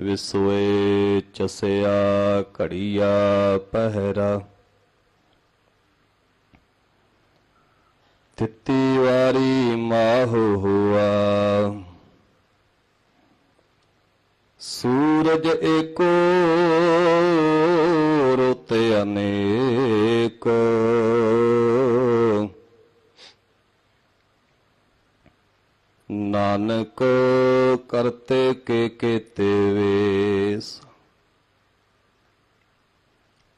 ਵਿਸੋਏ ਚਸਿਆ ਘੜੀਆ ਪਹਿਰਾ। ਤਿੱਤੀ ਵਾਰੀ ਮਾਹੁ ਹੁਆ। ਸੂਰਜ ਏਕੋ ਰੁੱਤ ਅਨੇਕ। ਨਾਨਕ ਕਰਤੇ ਕੇ ਕੀਤੇ ਵੇਸ।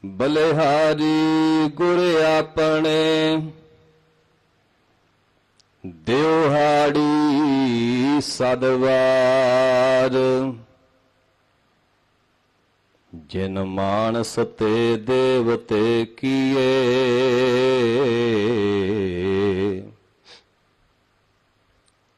ਬਲਿਹਾਰੀ ਗੁਰ ਆਪਣੇ ਦਿਵਹਾੜੀ ਸਦਵਾਰ। ਜਿਨ ਮਾਨਸ ਤੇ ਦੇਵਤੇ ਕੀਏ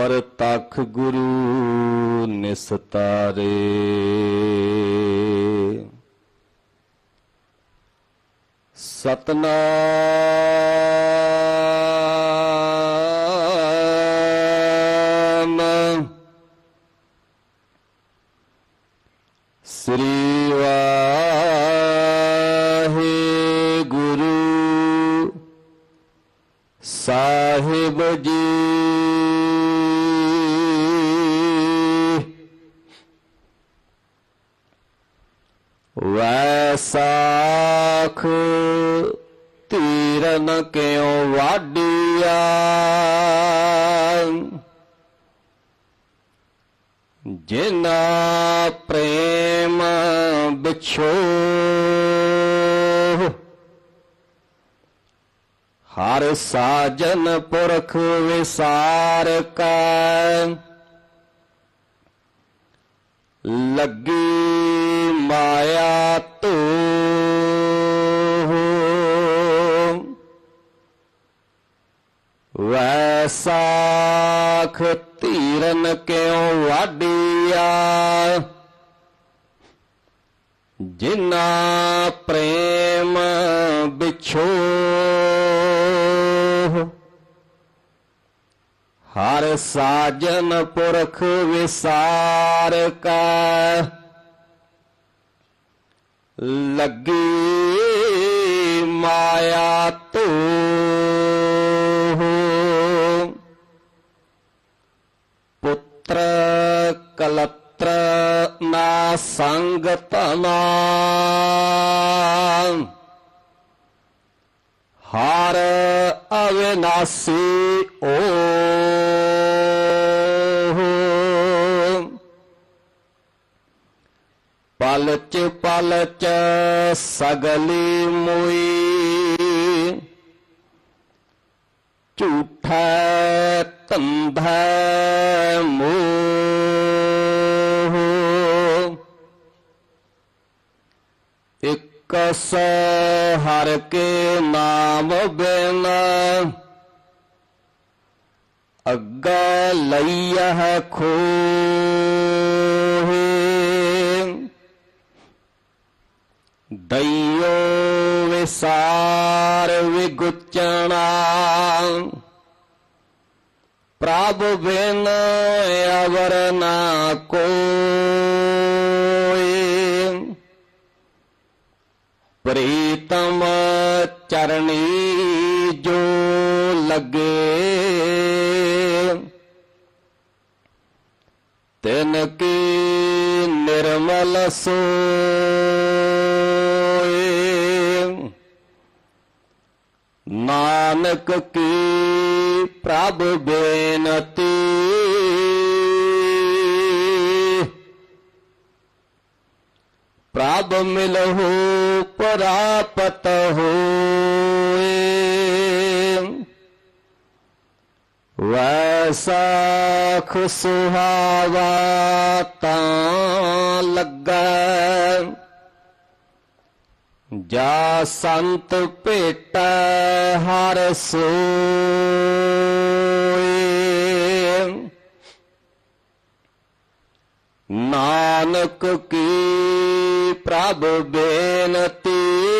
ਪਰ ਤਖ ਗੁਰੂ ਨਿਸਤਾਰੇ। ਸਤਨਾਮ। ਸ੍ਰੀ ਵਾਹਿਗੁਰੂ। ਸਾਹਿਬ ਜੀ ਵੈਸਾਖ ਤੀਰਨ ਕਿਉ ਵਾਡੀਆ ਜਿਨਾ ਪ੍ਰੇਮ ਵਿਛੋ ਹਰ ਸਾਜਨ ਪੁਰਖ ਵਿਸਾਰ ਕੈ। ਲੱਗੀ ਮਾਇਆ ਧੂ ਵੈਸਾਖ ਧੀਰਨ ਕਿਉ ਵਾਡੀਆ ਜਿਨਾ ਪ੍ਰੇਮ ਵਿਛੋ। ਹਰ ਸਾਜਨ ਪੁਰਖ ਵਿਸਾਰ ਕੈ। ਲੱਗੀ ਮਾਇਆ ਧੂ ਪੁੱਤਰ ਕਲਤਰ ਨਾ ਸੰਗ ਧਨਾ। ਹਰ ਅਵਿਨਾਸੀ ਓ। ਪਲਚ ਪਲਚ ਸਗਲੀ ਮੁਈ। ਝੂਠਾ ਧੰਧਾ ਮੋਹ। ਇਕਸ ਹਰ ਕੇ ਨਾਮ ਬਿਨ ਅੱਗਾ ਲਈਹ ਖੋਹੇ। ਦਈਓ ਵਿਸਾਰ ਵਿਗੁਚਣਾ। ਪ੍ਰਭ ਬਿਨ ਅਵਰ ਨਾ ਕੋਈ। ਪ੍ਰੀਤਮ ਚਰਣੀ ਜੋ ਲੱਗੇ। ਤਿਨ ਕੀ ਨਿਰਮਲ ਸੋਏ। ਨਾਨਕ ਕੀ ਪ੍ਰਭ ਬੇਨਤੀ। ਪ੍ਰਭ ਮਿਲਹੁ ਪਰਾਪਤ ਹੋਏ। ਵੈ ਵੈਸਾਖ ਸੁਹਾਵਾ ਤਾਂ ਲੱਗਾ। ਜਾ ਸੰਤ ਭੇਟੈ ਹਰ ਸੋਏ। ਨਾਨਕ ਕੀ ਪ੍ਰਭ ਬੇਨਤੀ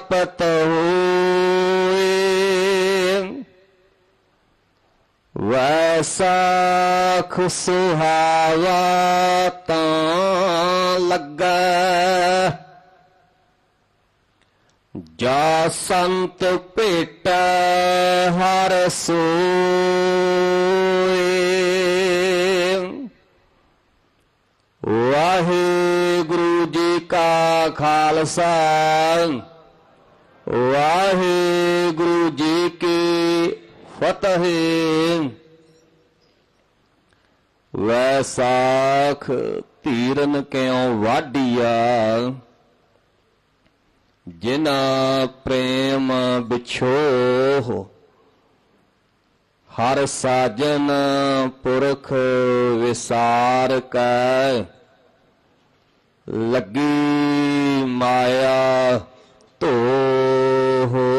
ਪਰਾਪਤ ਹੋਏ। ਵੈਸਾਖ ਸੁਹਾਵਾ ਤਾਂ ਲੱਗਾ। ਜਾ ਸੰਤ ਭੇਟੈ ਹਰ ਸੋਏ। ਵਾਹਿਗੁਰੂ ਜੀ ਕਾ ਖਾਲਸਾ। ਵਾਹਿਗੁਰੂ ਜੀ ਕੀ ਫਤਿਹ। ਵੈਸਾਖ ਧੀਰਨ ਕਿਉ ਵਾਢੀਆ? ਜਿਨਾ ਪ੍ਰੇਮ ਵਿਛੋਹ, ਹਰ ਸਾਜਨ ਪੁਰਖ ਵਿਸਾਰ ਕੈ। ਲੱਗੀ ਮਾਇਆ तो